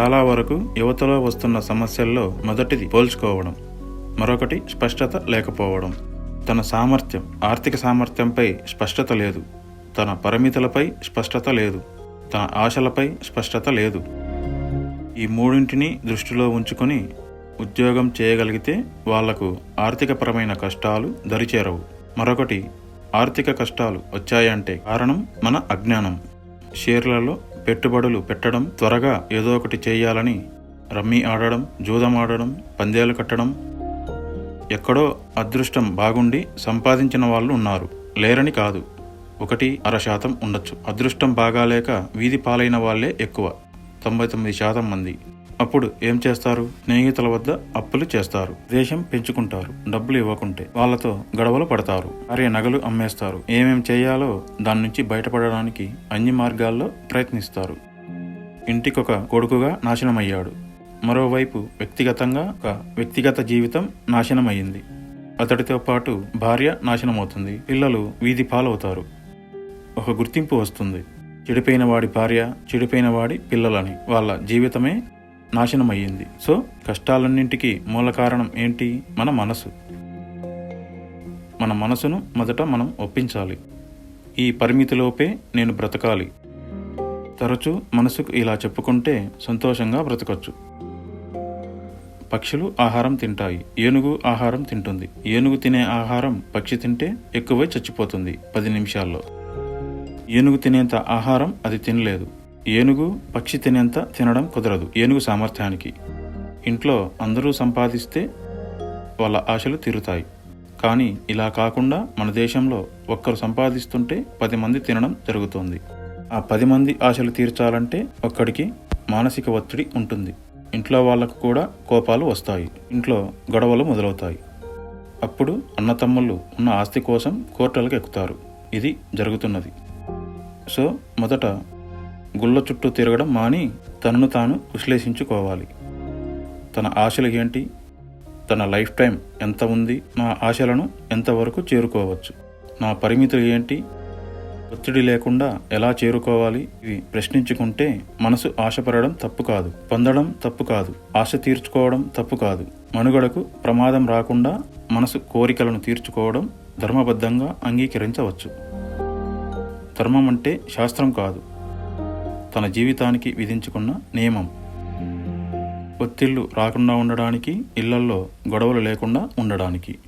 చాలా వరకు యువతలో వస్తున్న సమస్యల్లో మొదటిది పోల్చుకోవడం మరొకటి స్పష్టత లేకపోవడం. తన సామర్థ్యం ఆర్థిక సామర్థ్యంపై స్పష్టత లేదు. తన పరిమితులపై స్పష్టత లేదు. తన ఆశలపై స్పష్టత లేదు. ఈ మూడింటిని దృష్టిలో ఉంచుకొని ఉద్యోగం చేయగలిగితే వాళ్ళకు ఆర్థికపరమైన కష్టాలు దరిచేరవు. మరొకటి ఆర్థిక కష్టాలు వచ్చాయంటే కారణం మన అజ్ఞానం. షేర్లలో పెట్టుబడులు పెట్టడం త్వరగా ఏదో ఒకటి చేయాలని రమ్మీ ఆడడం జూదం ఆడడం పందేలు కట్టడం. ఎక్కడో అదృష్టం బాగుండి సంపాదించిన వాళ్ళు ఉన్నారు. లేరని కాదు. ఒకటి అర శాతం ఉండొచ్చు. అదృష్టం బాగాలేక వీధి పాలైన వాళ్ళే ఎక్కువ. తొంభై తొమ్మిది శాతం మంది. అప్పుడు ఏం చేస్తారు? స్నేహితుల వద్ద అప్పులు చేస్తారు. దేశం పెంచుకుంటారు. డబ్బులు ఇవ్వకుంటే వాళ్ళతో గొడవలు పడతారు. అరే నగలు అమ్మేస్తారు. ఏమేం చేయాలో దాని నుంచి బయటపడడానికి అన్ని మార్గాల్లో ప్రయత్నిస్తారు. ఇంటికొక కొడుకుగా నాశనమయ్యాడు. మరోవైపు వ్యక్తిగతంగా ఒక వ్యక్తిగత జీవితం నాశనమయ్యింది. అతడితో పాటు భార్య నాశనమవుతుంది. పిల్లలు వీధి పాలవుతారు. ఒక గుర్తింపు వస్తుంది. చెడిపోయిన వాడి భార్య చెడిపోయిన వాడి పిల్లలని. వాళ్ళ జీవితమే నాశనమయ్యింది. సో కష్టాలన్నింటికి మూల కారణం ఏంటి? మన మనసు. మన మనసును మొదట మనం ఒప్పించాలి. ఈ పరిమితిలోపే నేను బ్రతకాలి. తరచూ మనసుకు ఇలా చెప్పుకుంటే సంతోషంగా బ్రతకొచ్చు. పక్షులు ఆహారం తింటాయి. ఏనుగు ఆహారం తింటుంది. ఏనుగు తినే ఆహారం పక్షి తింటే ఎక్కువై చచ్చిపోతుంది పది నిమిషాల్లో. ఏనుగు తినేంత ఆహారం అది తినలేదు. ఏనుగు పక్షి తినేంత తినడం కుదరదు. ఏనుగు సామర్థ్యానికి. ఇంట్లో అందరూ సంపాదిస్తే వాళ్ళ ఆశలు తీరుతాయి. కానీ ఇలా కాకుండా మన దేశంలో ఒక్కరు సంపాదిస్తుంటే పది మంది తినడం జరుగుతోంది. ఆ పది మంది ఆశలు తీర్చాలంటే ఒక్కడికి మానసిక ఒత్తిడి ఉంటుంది. ఇంట్లో వాళ్ళకు కూడా కోపాలు వస్తాయి. ఇంట్లో గొడవలు మొదలవుతాయి. అప్పుడు అన్నతమ్ముళ్ళు ఉన్న ఆస్తి కోసం కోర్టులకు ఎక్కుతారు. ఇది జరుగుతున్నది. సో మొదట గుళ్ళ చుట్టూ తిరగడం మాని తనను తాను విశ్లేషించుకోవాలి. తన ఆశలు ఏంటి? తన లైఫ్ టైం ఎంత ఉంది? నా ఆశలను ఎంతవరకు చేరుకోవచ్చు? నా పరిమితులు ఏంటి? ఒత్తిడి లేకుండా ఎలా చేరుకోవాలి? ఇవి ప్రశ్నించుకుంటే మనసు ఆశపడడం తప్పు కాదు. పొందడం తప్పు కాదు. ఆశ తీర్చుకోవడం తప్పు కాదు. మనుగడకు ప్రమాదం రాకుండా మనసు కోరికలను తీర్చుకోవడం ధర్మబద్ధంగా అంగీకరించవచ్చు. ధర్మం అంటే శాస్త్రం కాదు. తన జీవితానికి విధించుకున్న నియమం. ఒత్తిళ్ళు రాకుండా ఉండడానికి ఇళ్ళల్లో గొడవలు లేకుండా ఉండడానికి.